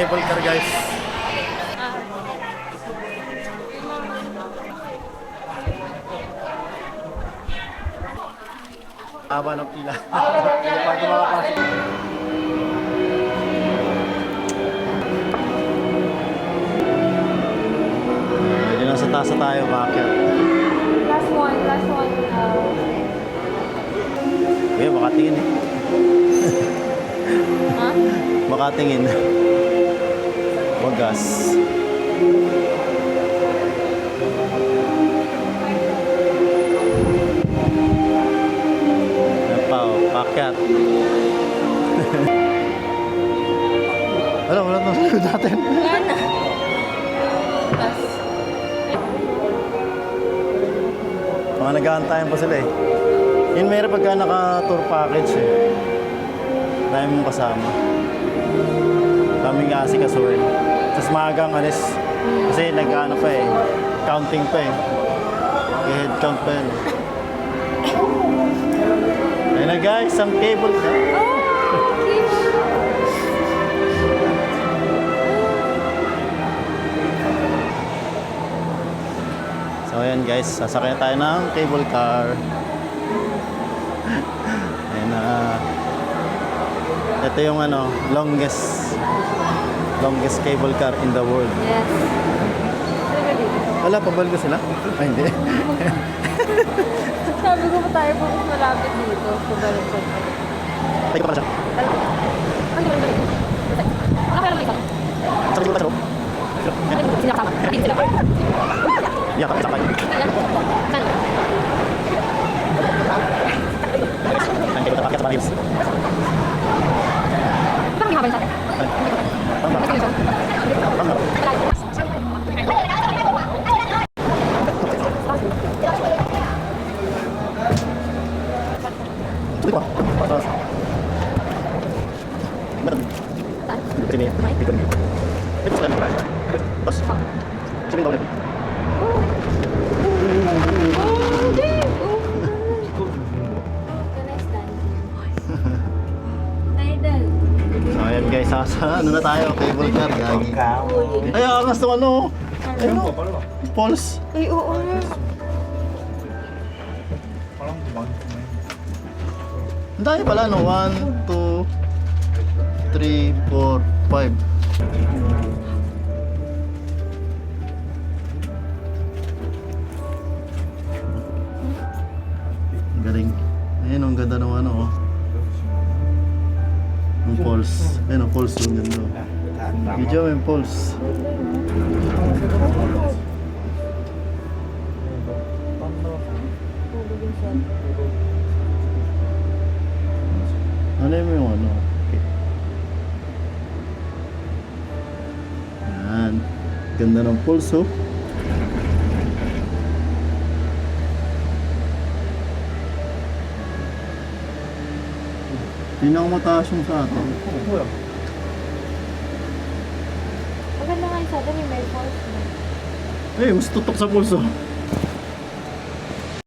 cable car guys. Haba ng pila. Hindi pa ito makapasok. Medyo nasa taas na tayo, bakit? Last one, last one. Uh, Kuya, baka tingin eh. ha? Baka Yan pa, oh, pakyat. Wala, wala nang sagot natin. Wala na. Tapos, Mga nag-aantayan pa sila eh. Yun meron pagka naka-tour package eh. Dahil mong kasama. Kami nga si kasuhin. Tapos maagang alis. Kasi nag-ano pa eh. Counting pa eh. Head count pa yun. Ayun na guys, ang cable. So ayan guys, sasakyan tayo ng cable car. Ito yung ano, longest longest cable car in the world. yes. Sabi. Wala, pabal ko sila? Ay, hindi. Sabi ko pa tayo po malapit dito. Sa Balangkot. Take pa siya. Ano ba dito? Ano kaya naman ito? Sa likod ka, Sinakama. Sinakama. Yeah, kapit sa kayo. Saan? Ang cable car, pakyat sa Paris. Parang haba yung sa atin. Tama. Mas yun Tama. Tuloy pa. Patas. Meron. Saan? Sini. Dito rin. Ito sa kanila. Tapos. Sini daw. Oh! Oh? Idol. So ayan guys, sa, sa ano na tayo, cable car, gagi. Ay, angas ng ano. Ano? Pulse. Ay, oo nga. Ang dami pala, no? 1, 2, 3, 4, 5. Ang Galing. Ayun, ang ganda ng ano, oh. Yung pulse. Ayun, ang pulse yung ganda. oh. Video yung pulse. Ano yung ano? Ganda ng pulse, oh. Pinakamataas yung sa atin. Maganda nga yung sa atin, yung may na. Eh, mas tutok sa pulso.